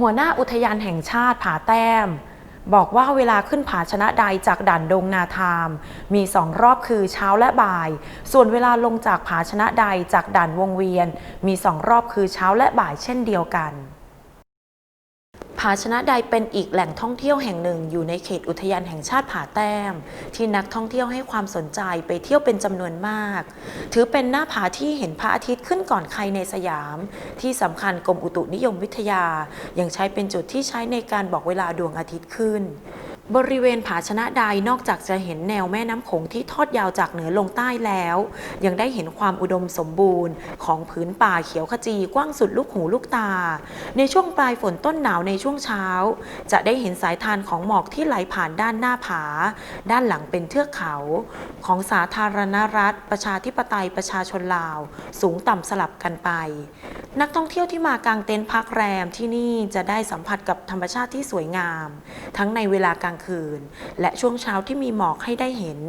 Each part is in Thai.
หัวหน้าอุทยานแห่งชาติผาแต้ม บอกว่าเวลาขึ้นผาชนะใดจากด่านดงนาทาม มีสองรอบคือเช้าและบ่าย ส่วนเวลาลงจากผาชนะใดจากด่านวงเวียน มีสองรอบคือเช้าและบ่ายเช่นเดียวกัน ผาชนะใดเป็นอีกแหล่งท่องเที่ยวแห่งหนึ่งอยู่ในเขตอุทยานแห่งชาติผาแต้ม ที่นักท่องเที่ยวให้ความสนใจไปเที่ยวเป็นจำนวนมาก ถือเป็นหน้าผาที่เห็นพระอาทิตย์ขึ้นก่อนใครในสยาม ที่สำคัญกรมอุตุนิยมวิทยา ยังใช้เป็นจุดที่ใช้ในการบอกเวลาดวงอาทิตย์ขึ้น บริเวณผาชนะใดนอกจากจะเห็นแนวแม่น้ำโขงที่ทอดยาวจากเหนือลงใต้แล้ว ยังได้เห็นความอุดมสมบูรณ์ ของผืนป่าเขียวขจีกว้างสุดลูกหูลูกตา ในช่วงปลายฝนต้นหนาวในช่วงเช้า จะได้เห็นสายทานของหมอกที่ไหลผ่านด้านหน้าผา ด้านหลังเป็นเทือกเขา ของสาธารณรัฐ ประชาธิปไตยประชาชนลาว สูงต่ำสลับกันไป นักท่องเที่ยวที่มากางเต็นท์พักแรมที่นี่จะได้สัมผัสกับธรรมชาติที่สวยงาม ทั้งในเวลากลางคืน และช่วงเช้าที่มีหมอกให้ได้เห็น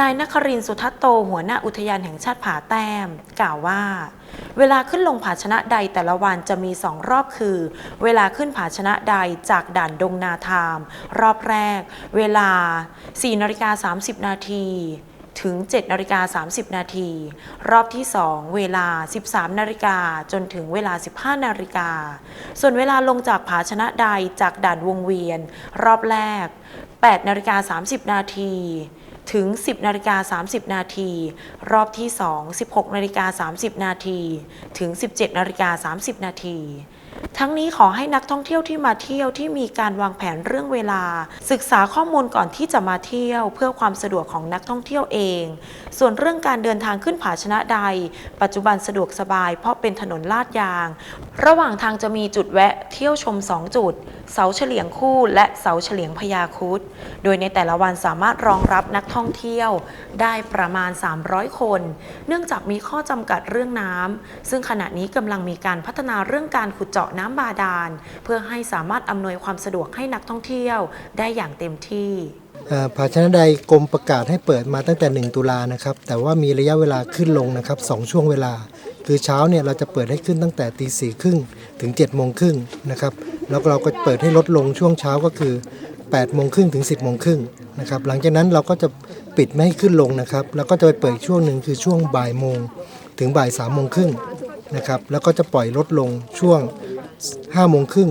นายนครินสุทัตโตหัวหน้าอุทยานแห่งชาติผาแต้ม กล่าวว่า เวลาขึ้นลงผาชนะใดแต่ละวันจะมีสองรอบคือ เวลาขึ้นผาชนะใดจากด่านดงนาทาม รอบแรก เวลา4นาฬิกา30 นาที ถึง 7 นาฬิกา 30 นาที รอบที่ 2 เวลา 13 นาฬิกาจนถึงเวลา 15 นาฬิกา ส่วนเวลาลงจากผาชนะใดจากด่านวงเวียน รอบแรก 8 นาฬิกา 30 นาทีถึง 10นาฬิกา30 นาที รอบที่ 2 16นาฬิกา30 นาที ถึง 17นาฬิกา30 นาที ทั้งนี้ขอให้นักท่องเที่ยวที่มาเที่ยวที่มีการวางแผนเรื่องเวลา ศึกษาข้อมูลก่อนที่จะมาเที่ยว เพื่อความสะดวกของนักท่องเที่ยวเอง ส่วนเรื่องการเดินทางขึ้นผาชนะใด ปัจจุบันสะดวกสบาย เพราะเป็นถนนลาดยางระหว่างทางจะมีจุดแวะเที่ยวชม 2 จุด เสาเฉลียงคู่ และเสาเฉลียงพญาครุดโดยในแต่ละวันสามารถรองรับนักท่องเที่ยวได้ประมาณ 300 คน เนื่องจากมีข้อจำกัดเรื่องน้ำ ซึ่งขณะนี้กำลังมีการพัฒนาเรื่องการขุดเจาะน้ำบาดาล เพื่อให้สามารถอำนวยความสะดวกให้นักท่องเที่ยวได้อย่างเต็มที่ภาชนะใดกรมประกาศให้เปิดมาตั้งแต่ 1 ตุลานะครับ แต่ว่ามีระยะเวลาขึ้นลงนะครับสองช่วงเวลา คือเช้าเนี่ยเราจะเปิดให้ขึ้นตั้งแต่ตีสี่ครึ่งถึง7จ็ดโมงครึ่งนะครับแล้วเราก็เปิดให้ลดลงช่วงเช้าก็คือ8ปดโมงครึ่งถึง10บโมงครึ่งนะครับหลังจากนั้นเราก็จะปิดไม่ให้ขึ้นลงนะครับแล้วก็จะไปเปิดช่วงหนึ่งคือช่วงบ่ายโมงถึงบ่ายสามโมงครึ่งนะครับแล้วก็จะปล่อยลดลงช่วง5้าโมงครึ่ง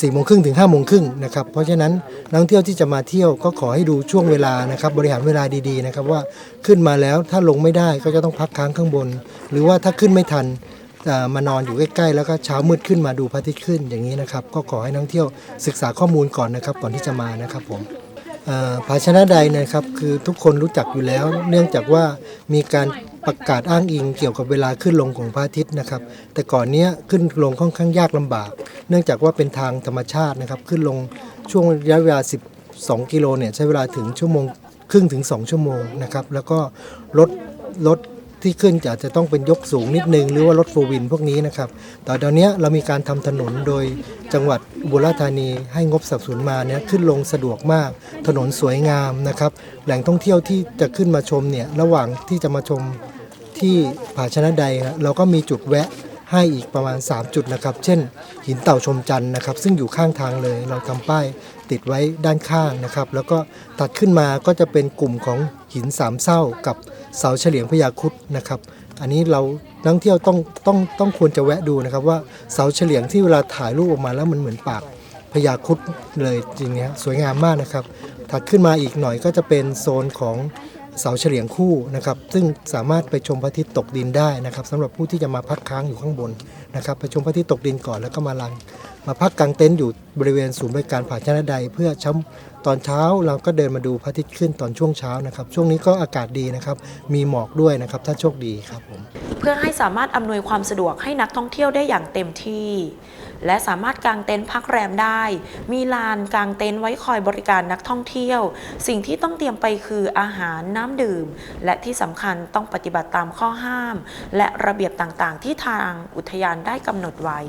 สี่โมงครึ่งถึง5้าโมงครึ่งนะครับเพราะฉะนั้นนักท่องเที่ยวที่จะมาเที่ยวก็ขอให้ดูช่วงเวลานะครับบริหารเวลาดีๆนะครับว่าขึ้นมาแล้วถ้าลงไม่ได้ก็จะต้องพักค้างข้างบน หรือว่าถ้าขึ้นไม่ทันมานอนอยู่ใกล้ๆแล้วก็เช้ามืดขึ้นมาดูพระอาทิตย์ขึ้นอย่างนี้นะครับก็ขอให้นักท่องเที่ยวศึกษาข้อมูลก่อนนะครับก่อนที่จะมานะครับผมอ่าภาชนะใดนะครับคือทุกคนรู้จักอยู่แล้ว เนื่องจากว่ามีการประกาศอ้างอิงเกี่ยวกับเวลาขึ้นลงของพระอาทิตย์นะครับแต่ก่อนเนี้ยขึ้นลงค่อนข้างยากลำบาก เนื่องจากว่าเป็นทางธรรมชาตินะครับ ขึ้นลงช่วงระยะเวลา 12 กิโลเนี่ยใช้เวลาถึงชั่วโมงครึ่งถึง 2 ชั่วโมงนะครับ แล้วก็รถรถที่ขึ้นจะอาจจะต้องเป็นยกสูงนิดนึง หรือว่ารถโฟร์วินพวกนี้นะครับแต่ตอนนี้เรามีการทำถนนโดยจังหวัดอุบลราชธานีให้งบสนับสนุนมาเนี่ยขึ้นลงสะดวกมาก ถนนสวยงามนะครับ แหล่งท่องเที่ยวที่จะขึ้นมาชมเนี่ยระหว่างที่จะมาชมที่ผาชนะใดครับเราก็มีจุดแวะ ให้อีกประมาณ 3 จุดนะครับ เช่น หินเต่าชมจันทร์นะครับ ซึ่งอยู่ข้างทางเลย เราทำป้ายติดไว้ด้านข้างนะครับ แล้วก็ตัดขึ้นมาก็จะเป็นกลุ่มของหินสามเศร้ากับเสาเฉลียงพญาคุดนะครับ อันนี้เรานักท่องเที่ยวต้องต้องต้องควรจะแวะดูนะครับว่าเสาเฉลียงที่เวลาถ่ายรูปออกมาแล้วมันเหมือนปากพญาคุดเลยจริงๆนะสวยงามมากนะครับ ถัดขึ้นมาอีกหน่อยก็จะเป็นโซนของ เสาเฉลียงคู่นะครับซึ่งสามารถไปชมพระอาทิตย์ตกดินได้นะครับสำหรับผู้ที่จะมาพักค้างอยู่ข้างบน นะครับไปชมพระอาทิตย์ตกดินก่อนแล้วก็มาลัง มาพักกางเต็นท์อยู่บริเวณศูนย์บริการผาชนะใด เพื่อช้ำตอนเช้าเราก็เดินมาดูพระอาทิตย์ขึ้นตอนช่วงเช้านะครับ ช่วงนี้ก็อากาศดีนะครับ มีหมอกด้วยนะครับ ถ้าโชคดีครับผมเพื่อให้สามารถอำนวยความสะดวกให้นักท่องเที่ยวได้อย่างเต็มที่ และสามารถกางเต็นท์พักแรมได้ มีลานกางเต็นท์ไว้คอยบริการนักท่องเที่ยว สิ่งที่ต้องเตรียมไปคืออาหารน้ำดื่ม และที่สำคัญต้องปฏิบัติตามข้อห้าม และระเบียบต่างๆ ที่ทางอุทยานได้กำหนดไว้